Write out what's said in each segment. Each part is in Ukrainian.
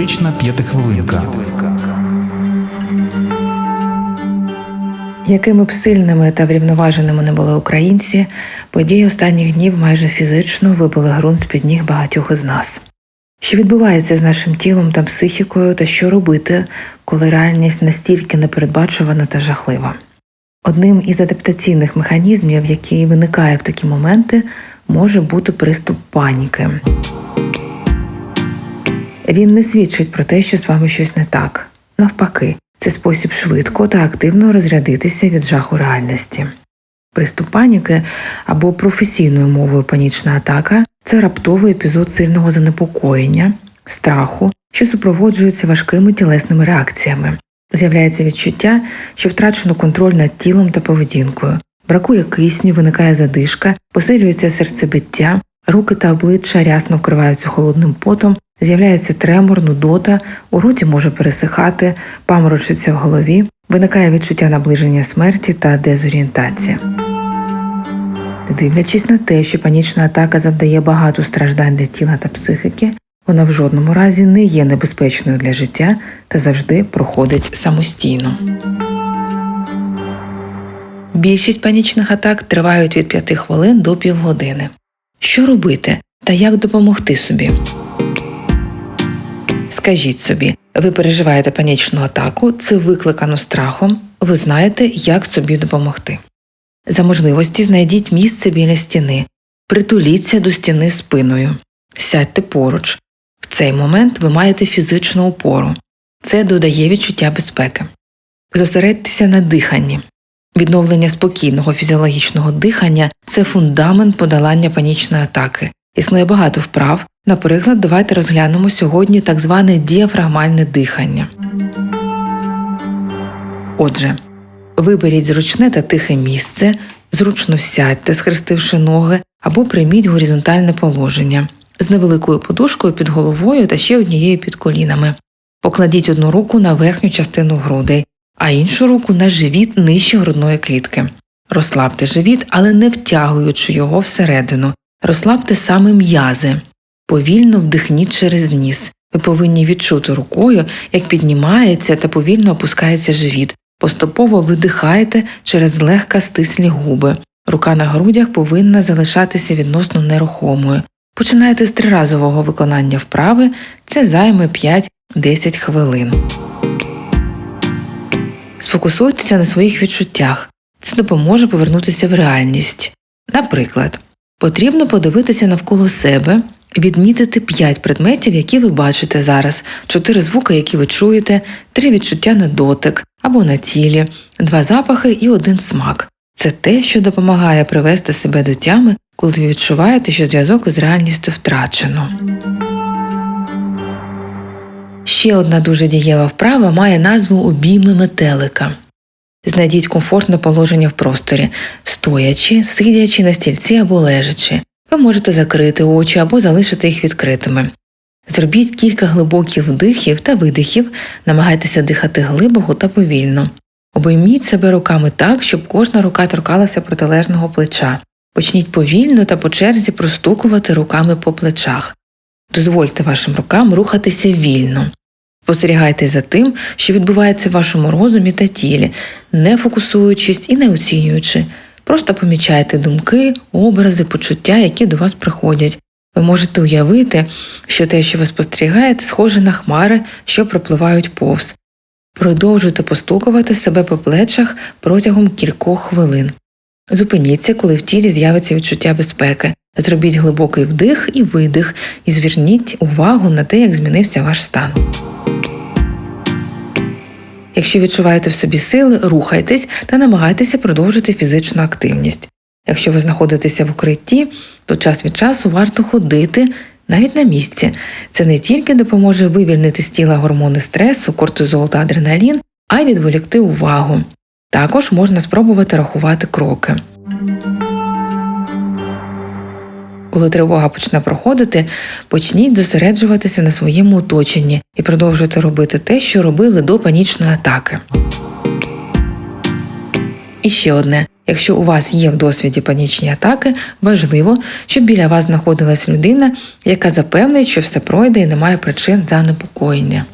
Практична п'ятихвилинка. Якими б сильними та врівноваженими не були українці, події останніх днів майже фізично вибили ґрунт з-під ніг багатьох із нас. Що відбувається з нашим тілом та психікою, та що робити, коли реальність настільки непередбачувана та жахлива? Одним із адаптаційних механізмів, який виникає в такі моменти, може бути приступ паніки. Він не свідчить про те, що з вами щось не так. Навпаки, це спосіб швидко та активно розрядитися від жаху реальності. Приступ паніки або професійною мовою панічна атака це раптовий епізод сильного занепокоєння, страху, що супроводжується важкими тілесними реакціями. З'являється відчуття, що втрачено контроль над тілом та поведінкою, бракує кисню, виникає задишка, посилюється серцебиття, руки та обличчя рясно вкриваються холодним потом, з'являється тремор, нудота, у роті може пересихати, паморочиться в голові, виникає відчуття наближення смерті та дезорієнтація. Дивлячись на те, що панічна атака завдає багато страждань для тіла та психіки, вона в жодному разі не є небезпечною для життя та завжди проходить самостійно. Більшість панічних атак тривають від 5 хвилин до півгодини. Що робити та як допомогти собі? Скажіть собі, ви переживаєте панічну атаку, це викликано страхом, ви знаєте, як собі допомогти. За можливості знайдіть місце біля стіни, притуліться до стіни спиною, сядьте поруч. В цей момент ви маєте фізичну опору. Це додає відчуття безпеки. Зосередьтеся на диханні. Відновлення спокійного фізіологічного дихання це фундамент подолання панічної атаки. Існує багато вправ. Наприклад, давайте розглянемо сьогодні так зване діафрагмальне дихання. Отже, виберіть зручне та тихе місце, зручно сядьте, схрестивши ноги, або прийміть горизонтальне положення з невеликою подушкою під головою та ще однією під колінами. Покладіть одну руку на верхню частину грудей, а іншу руку на живіт нижче грудної клітки. Розслабте живіт, але не втягуючи його всередину. Розслабте саме м'язи. Повільно вдихніть через ніс. Ви повинні відчути рукою, як піднімається та повільно опускається живіт. Поступово видихаєте через злегка стислі губи. Рука на грудях повинна залишатися відносно нерухомою. Починайте з триразового виконання вправи, це займе 5-10 хвилин. Сфокусуйтеся на своїх відчуттях. Це допоможе повернутися в реальність. Наприклад, потрібно подивитися навколо себе, відмітити 5 предметів, які ви бачите зараз, 4 звуки, які ви чуєте, 3 відчуття на дотик або на тілі, 2 запахи і один смак. Це те, що допомагає привести себе до тями, коли ви відчуваєте, що зв'язок із реальністю втрачено. Ще одна дуже дієва вправа має назву обійми метелика. Знайдіть комфортне положення в просторі, стоячи, сидячи на стільці або лежачи. Ви можете закрити очі або залишити їх відкритими. Зробіть кілька глибоких вдихів та видихів, намагайтеся дихати глибоко та повільно. Обійміть себе руками так, щоб кожна рука торкалася протилежного плеча. Почніть повільно та по черзі простукувати руками по плечах. Дозвольте вашим рукам рухатися вільно. Спостерігайте за тим, що відбувається в вашому розумі та тілі, не фокусуючись і не оцінюючи. Просто помічайте думки, образи, почуття, які до вас приходять. Ви можете уявити, що те, що ви спостерігаєте, схоже на хмари, що пропливають повз. Продовжуйте постукувати себе по плечах протягом кількох хвилин. Зупиніться, коли в тілі з'явиться відчуття безпеки. Зробіть глибокий вдих і видих, і зверніть увагу на те, як змінився ваш стан. Якщо відчуваєте в собі сили, рухайтесь та намагайтеся продовжити фізичну активність. Якщо ви знаходитеся в укритті, то час від часу варто ходити навіть на місці. Це не тільки допоможе вивільнити з тіла гормони стресу, кортизол та адреналін, а й відволікти увагу. Також можна спробувати рахувати кроки. Коли тривога почне проходити, почніть зосереджуватися на своєму оточенні і продовжуйте робити те, що робили до панічної атаки. І ще одне. Якщо у вас є в досвіді панічні атаки, важливо, щоб біля вас знаходилась людина, яка запевнить, що все пройде і немає причин занепокоєння.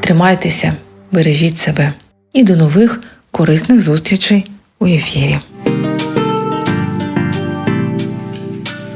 Тримайтеся, бережіть себе і до нових корисних зустрічей у ефірі.